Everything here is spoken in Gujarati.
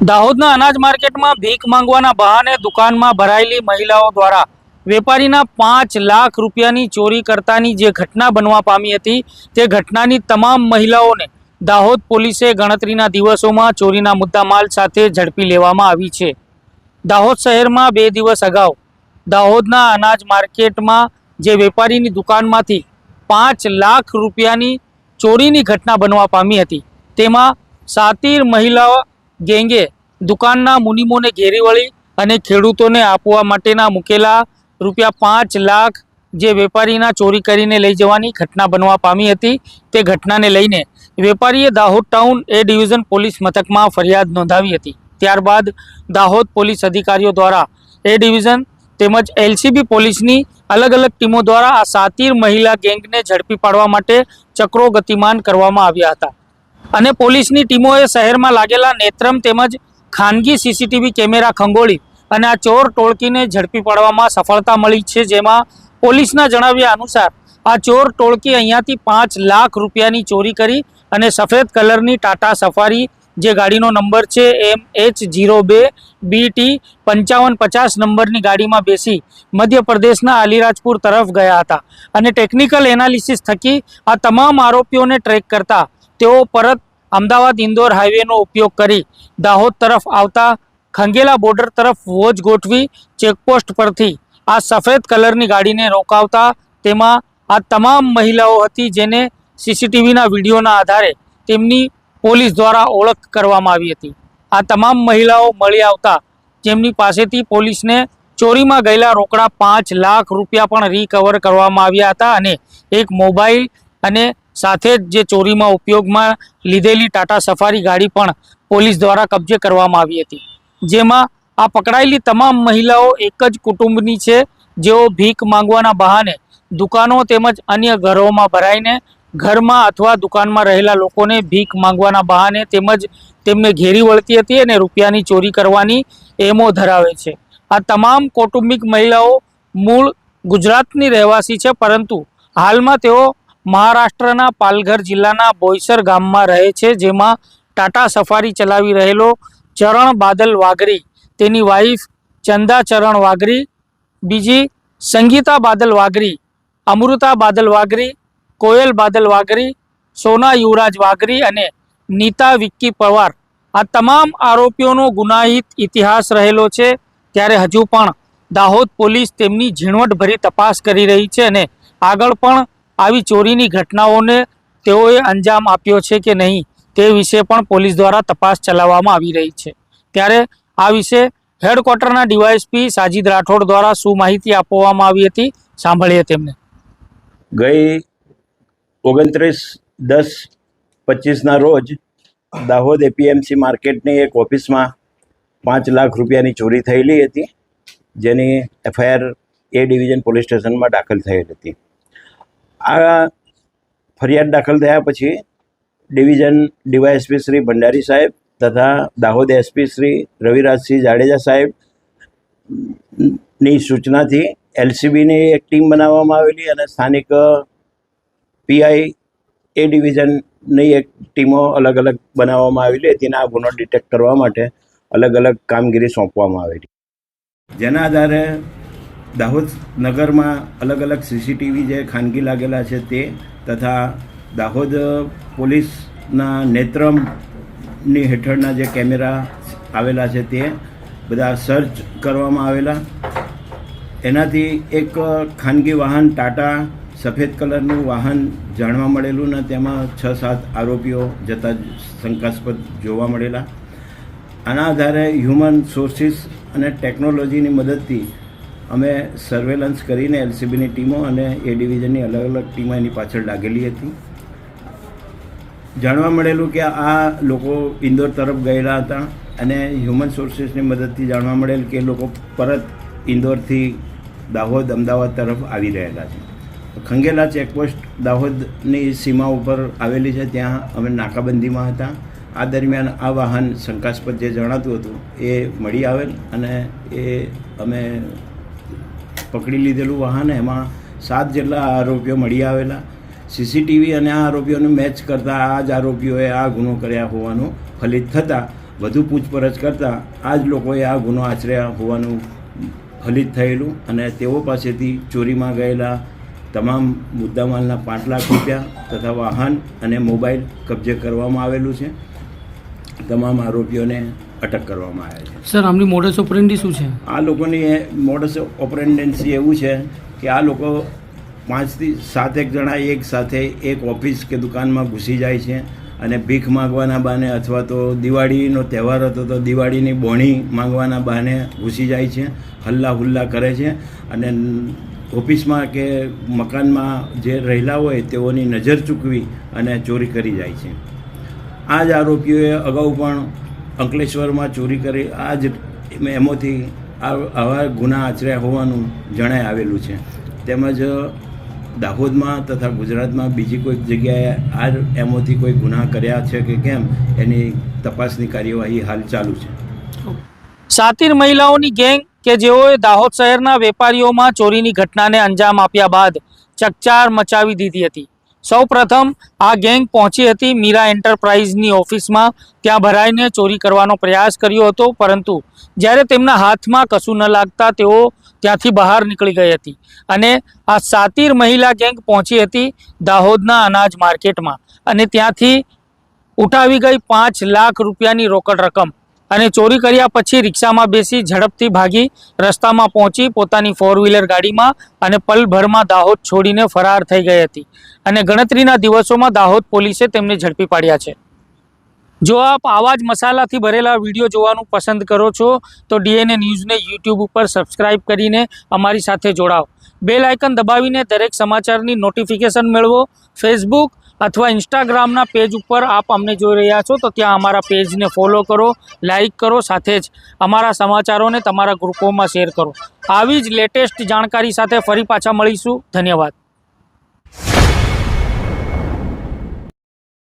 દાહોદના અનાજ માર્કેટમાં ભીખ માંગવાના બહાને દુકાનમાં ભરાયેલી મહિલાઓ દ્વારા વેપારીના પાંચ લાખ રૂપિયાની ચોરી કરતાની જે ઘટના બનવા પામી હતી, તે ઘટનાની તમામ મહિલાઓને દાહોદ પોલીસે ગણતરીના દિવસોમાં ચોરીના મુદ્દામાલ સાથે ઝડપી લેવામાં આવી છે. દાહોદ શહેરમાં બે દિવસ અગાઉ દાહોદના અનાજ માર્કેટમાં જે વેપારીની દુકાનમાંથી પાંચ લાખ રૂપિયાની ચોરીની ઘટના બનવા પામી હતી. તેમાં સાતીર મહિલા ગેંગે દુકાનના મુનિમોને ઘેરી વળી અને ખેડૂતોને આપવા માટેના મૂકેલા રૂપિયા પાંચ લાખ જે વેપારીના ચોરી કરીને લઈ જવાની ઘટના બનવા પામી હતી. તે ઘટનાને લઈને વેપારીએ Dahod town A division police મથકમાં ફરિયાદ નોંધાવી હતી. ત્યારબાદ દાહોદ પોલીસ અધિકારીઓ દ્વારા એ ડિવિઝન તેમજ એલસીબી પોલીસની અલગ અલગ ટીમો દ્વારા આ સાતીર મહિલા ગેંગને ઝડપી પાડવા માટે ચક્રો ગતિમાન કરવામાં આવ્યા હતા. અને પોલીસની ટીમોએ શહેરમાં લાગેલા નેત્રમ તેમજ ખાનગી સીસીટીવી કેમેરા ખંગોળી અને આ ચોર ટોળકીને ઝડપી પાડવામાં સફળતા મળી છે, જેમાં પોલીસના જણાવ્યા અનુસાર આ ચોર ટોળકી અહીંયાથી પાંચ લાખ રૂપિયાની ચોરી કરી અને સફેદ કલરની ટાટા સફારી જે ગાડીનો નંબર છે, એમ એચ જીરો બે બી ટી પંચાવન પચાસ નંબરની ગાડીમાં બેસી મધ્યપ્રદેશના અલીરાજપુર તરફ ગયા હતા. અને ટેકનિકલ એનાલિસિસ થકી આ તમામ આરોપીઓને ટ્રેક કરતા તેઓ પરત અમદાવાદ ઇન્દોર હાઈવેનો ઉપયોગ કરી દાહોદ તરફ આવતા ખંગેલા બોર્ડર તરફ વોચ ગોઠવી ચેકપોસ્ટ પરથી આ સફેદ કલરની ગાડીને રોકાવતા તેમાં આ તમામ મહિલાઓ હતી જેને સીસીટીવીના વિડીયોના આધારે તેમની પોલીસ દ્વારા ઓળખ કરવામાં આવી હતી. આ તમામ મહિલાઓ મળી આવતા જેમની પાસેથી પોલીસને ચોરીમાં ગયેલા રોકડા પાંચ લાખ રૂપિયા પણ રિકવર કરવામાં આવ્યા હતા અને એક મોબાઈલ અને સાથે જ જે ચોરીમાં ઉપયોગમાં લીધેલી ટાટા સફારી ગાડી પણ પોલીસ દ્વારા કબજે કરવામાં આવી હતી. જેમાં આ પકડાયેલી તમામ મહિલાઓ એક જ કુટુંબની છે. જેઓ ભીખ માંગવાના બહાને દુકાનો તેમજ અન્ય ઘરોમાં ભરાઈને ઘરમાં અથવા દુકાનમાં રહેલા લોકોને ભીખ માંગવાના બહાને તેમજ તેમને ઘેરી વળતી હતી અને રૂપિયાની ચોરી કરવાની એમો ધરાવે છે. આ તમામ કૌટુંબિક મહિલાઓ મૂળ ગુજરાતની રહેવાસી છે, પરંતુ હાલમાં તેઓ મહારાષ્ટ્રના પાલઘર જિલ્લાના બોઈસર ગામમાં રહે છે, જેમાં ટાટા સફારી ચલાવી રહેલો ચરણ બાદલ વાઘરી, તેની વાઈફ ચંદા ચરણ વાઘરી, બીજી સંગીતા બાદલ વાઘરી, અમૃતા બાદલ વાઘરી, કોયલ બાદલ વાઘરી, સોના યુવરાજ વાઘરી અને નીતા વિક્કી પવાર. આ તમામ આરોપીઓનો ગુનાહિત ઇતિહાસ રહેલો છે. ત્યારે હજુ પણ દાહોદ પોલીસ તેમની ઝીણવટભરી તપાસ કરી રહી છે અને આગળ પણ આવી ચોરીની ઘટનાઓને તેઓએ અંજામ આપ્યો છે કે નહીં તે વિશે પણ પોલીસ દ્વારા તપાસ ચલાવવામાં આવી રહી છે. ત્યારે આ વિશે હેડક્વાર્ટરના ડીવાયએસપી સાજીદ રાઠોડ દ્વારા શું માહિતી આપવામાં આવી હતી સાંભળીએ તેમને. ગઈ ઓગણત્રીસ દસ પચીસના રોજ દાહોદ એપીએમસી માર્કેટની એક ઓફિસમાં પાંચ લાખ રૂપિયાની ચોરી થયેલી હતી, જેની એફઆઈઆર એ ડિવિઝન પોલીસ સ્ટેશનમાં દાખલ થયેલ હતી. આ ફરિયાદ દાખલ થયા પછી ડિવિઝન ડીવાયએસપી શ્રી ભંડારી સાહેબ તથા દાહોદ એસપી શ્રી રવિરાજસિંહ જાડેજા સાહેબની સૂચનાથી એલસીબીની એક ટીમ બનાવવામાં આવેલી અને સ્થાનિક પીઆઈ એ ડિવિઝનની એક ટીમો અલગ અલગ બનાવવામાં આવેલી હતી અને આ ગુનો ડિટેક્ટ કરવા માટે અલગ અલગ કામગીરી સોંપવામાં આવેલી. જેના આધારે દાહોદ નગરમાં અલગ અલગ સીસીટીવી જે ખાનગી લાગેલા છે તે તથા દાહોદ પોલીસના નેત્રમની હેઠળના જે કેમેરા આવેલા છે તે બધા સર્ચ કરવામાં આવેલા. એનાથી એક ખાનગી વાહન ટાટા સફેદ કલરનું વાહન જાણવા મળેલું ને તેમાં છ સાત આરોપીઓ જતા શંકાસ્પદ જોવા મળેલા. આના આધારે હ્યુમન સોર્સિસ અને ટેકનોલોજીની મદદથી અમે સર્વેલન્સ કરીને એલસીબીની ટીમો અને એ ડિવિઝનની અલગ અલગ ટીમો એની પાછળ લાગેલી હતી. જાણવા મળેલું કે આ લોકો ઇન્દોર તરફ ગયેલા હતા અને હ્યુમન સોર્સિસની મદદથી જાણવા મળેલ કે લોકો પરત ઇન્દોરથી દાહોદ અમદાવાદ તરફ આવી રહેલા છે. ખંગેલા ચેકપોસ્ટ દાહોદની સીમા ઉપર આવેલી છે, ત્યાં અમે નાકાબંધીમાં હતા. આ દરમિયાન આ વાહન શંકાસ્પદ જે જણાતું હતું એ મળી આવેલ અને એ અમે પકડી લીધેલું વાહન, એમાં સાત જેટલા આરોપીઓ મળી આવેલા. સીસીટીવી અને આ આરોપીઓને મેચ કરતા આ જ આરોપીઓએ આ ગુનો કર્યા હોવાનું ફલિત થતાં, વધુ પૂછપરછ કરતાં આ જ લોકોએ આ ગુનો આચર્યા હોવાનું ફલિત થયેલું અને તેઓ પાસેથી ચોરીમાં ગયેલા તમામ મુદ્દામાલના પાંચ લાખ રૂપિયા તથા વાહન અને મોબાઈલ કબજે કરવામાં આવેલું છે. તમામ આરોપીઓને અટક કરવામાં આવ્યા છે. સર આમની મોડસ ઓપરેન્ડી શું છે? આ લોકોની મોડસ ઓપરેન્ડન્સી એવું છે કે આ લોકો પાંચથી સાતેક જણા એક સાથે એક ઓફિસ કે દુકાનમાં ઘૂસી જાય છે અને ભીખ માંગવાના બહાને અથવા તો દિવાળીનો તહેવાર હતો તો દિવાળીની બોણી માંગવાના બહાને ઘૂસી જાય છે હલ્લા હુલ્લા કરે છે અને ઓફિસમાં કે મકાનમાં જે રહેલા હોય તેઓની નજર ચૂકવી અને ચોરી કરી જાય છે. આ જ આરોપીઓએ અગાઉ પણ અંકલેશ્વરમાં ચોરી કરી. આ જ એમાંથી આવા ગુના આચર્યા હોવાનું જણાય આવેલું છે. તેમજ દાહોદમાં તથા ગુજરાતમાં બીજી કોઈ જગ્યાએ આ એમોથી કોઈ ગુના કર્યા છે કે કેમ, એની તપાસની કાર્યવાહી હાલ ચાલુ છે. સાતીર મહિલાઓની ગેંગ કે જેઓએ દાહોદ શહેરના વેપારીઓમાં ચોરીની ઘટનાને અંજામ આપ્યા બાદ ચકચાર મચાવી દીધી હતી. સૌ પ્રથમ આ ગેંગ પહોંચી હતી મીરા એન્ટરપ્રાઇઝની ઓફિસમાં. ત્યાં ભરાઈને ચોરી કરવાનો પ્રયાસ કર્યો હતો, પરંતુ જ્યારે તેમના હાથમાં કશું ન લાગતા તેઓ ત્યાંથી બહાર નીકળી ગઈ હતી અને આ સાતીર મહિલા ગેંગ પહોંચી હતી દાહોદના અનાજ માર્કેટમાં અને ત્યાંથી ઉઠાવી ગઈ પાંચ લાખ રૂપિયાની રોકડ રકમ. અને ચોરી કર્યા પછી રિક્ષામાં બેસી ઝડપથી ભાગી રસ્તામાં પહોંચી પોતાની ફોર વ્હીલર ગાડીમાં અને પલભરમાં દાહોદ છોડીને ફરાર થઈ ગઈ હતી. અને ગણતરીના દિવસોમાં દાહોદ પોલીસે તેમને ઝડપી પાડ્યા છે. જો આપ આવા જ મસાલાથી ભરેલા વીડિયો જોવાનું પસંદ કરો છો, તો ડીએનએ ન્યૂઝને યુટ્યુબ ઉપર સબસ્ક્રાઇબ કરીને અમારી સાથે જોડાઓ. બેલ આઇકન દબાવીને દરેક સમાચારની નોટિફિકેશન મેળવો. ફેસબુક અથવા ઇન્સ્ટાગ્રામના પેજ ઉપર આપ અમને જોઈ રહ્યા છો, તો ત્યાં અમારા પેજને ફોલો કરો લાઈક કરો, સાથે જ અમારા સમાચારોને તમારા ગ્રુપોમાં શેર કરો. આવી જ લેટેસ્ટ જાણકારી સાથે ફરી પાછા મળીશું. ધન્યવાદ.